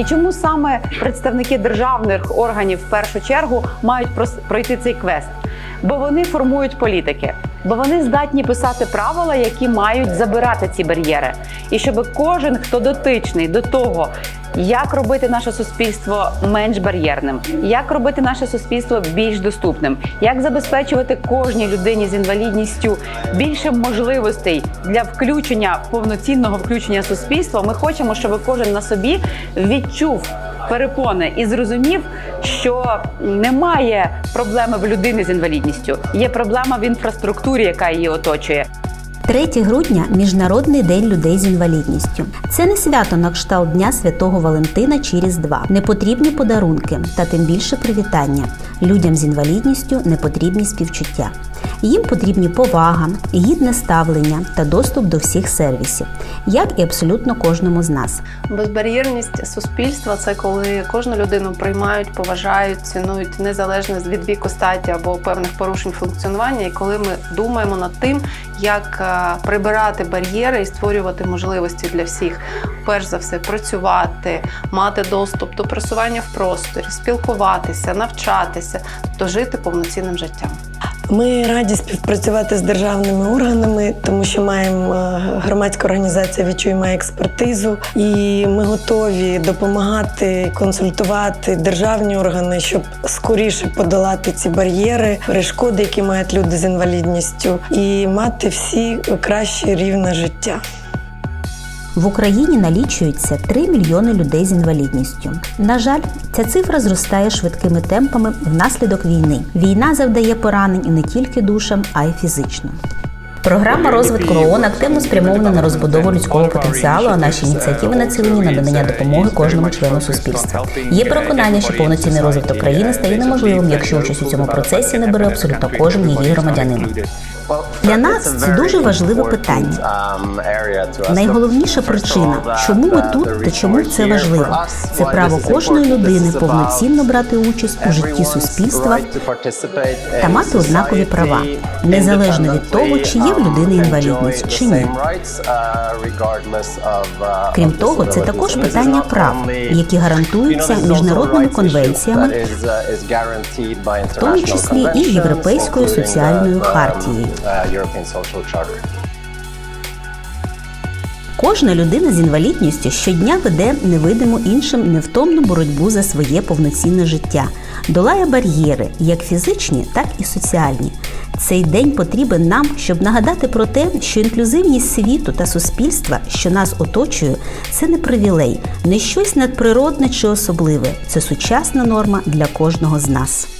І чому саме представники державних органів в першу чергу мають пройти цей квест? Бо вони формують політики, бо вони здатні писати правила, які мають забирати ці бар'єри. І щоб кожен, хто дотичний до того, як робити наше суспільство менш бар'єрним, як робити наше суспільство більш доступним, як забезпечувати кожній людині з інвалідністю більше можливостей для включення повноцінного включення суспільства. Ми хочемо, щоб кожен на собі відчув перепони і зрозумів, що немає проблеми в людини з інвалідністю, є проблема в інфраструктурі, яка її оточує. 3 грудня Міжнародний день людей з інвалідністю. Це не свято на кшталт Дня Святого Валентина чи Різдва. Не потрібні подарунки та тим більше привітання. Людям з інвалідністю не потрібні співчуття. Їм потрібні повага, гідне ставлення та доступ до всіх сервісів, як і абсолютно кожному з нас. Безбар'єрність суспільства це коли кожну людину приймають, поважають, цінують незалежно від віку статі або певних порушень функціонування. І коли ми думаємо над тим, як е, прибирати бар'єри і створювати можливості для всіх, перш за все, працювати, мати доступ до просування в просторі, спілкуватися, навчатися, тобто жити повноцінним життям. Ми раді співпрацювати з державними органами, тому що маємо громадську громадська організація «Відчуй експертизу, і ми готові допомагати, консультувати державні органи, щоб скоріше подолати ці бар'єри, перешкоди, які мають люди з інвалідністю, і мати всі краще рівне життя. В Україні налічується 3 мільйони людей з інвалідністю. На жаль, ця цифра зростає швидкими темпами внаслідок війни. Війна завдає поранень не тільки душам, а й фізично. Програма розвитку ООН активно спрямована на розбудову людського потенціалу, а наші ініціативи націлені на надання допомоги кожному члену суспільства. Є переконання, що повноцінний розвиток країни стає неможливим, якщо участь у цьому процесі не бере абсолютно кожен її громадянин. Для нас це дуже важливе питання. Найголовніша причина, чому ми тут та чому це важливо, це право кожної людини повноцінно брати участь у житті суспільства та мати однакові права, незалежно від того, чи є в людини інвалідність чи ні. Крім того, це також питання прав, які гарантуються міжнародними конвенціями, в тому числі і Європейською соціальною хартією. Кожна людина з інвалідністю щодня веде невидиму іншим невтомну боротьбу за своє повноцінне життя, долає бар'єри, як фізичні, так і соціальні. Цей день потрібен нам, щоб нагадати про те, що інклюзивність світу та суспільства, що нас оточує, це не привілей, не щось надприродне чи особливе. Це сучасна норма для кожного з нас.